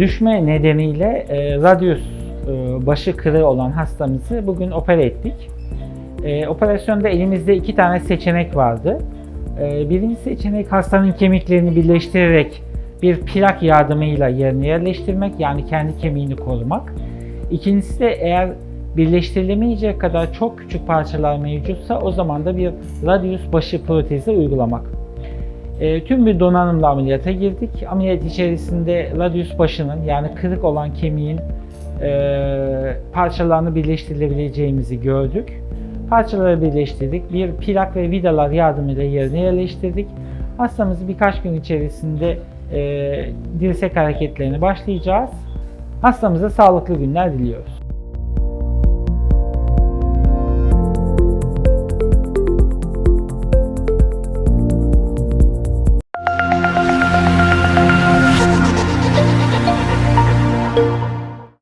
düşme nedeniyle e, radius e, başı kırığı olan hastamızı bugün opera ettik. E, operasyonda elimizde iki tane seçenek vardı. E, birinci seçenek hastanın kemiklerini birleştirerek bir plak yardımıyla yerine yerleştirmek yani kendi kemiğini korumak. İkincisi de eğer birleştirilemeyecek kadar çok küçük parçalar mevcutsa o zaman da bir radius başı protezi uygulamak. E, tüm bir donanımla ameliyata girdik. Ameliyat içerisinde radius başının yani kırık olan kemiğin e, parçalarını birleştirilebileceğimizi gördük. Parçaları birleştirdik. Bir plak ve vidalar yardımıyla yerine yerleştirdik. Hastamızı birkaç gün içerisinde e, dirsek hareketlerine başlayacağız. Hastamıza sağlıklı günler diliyoruz.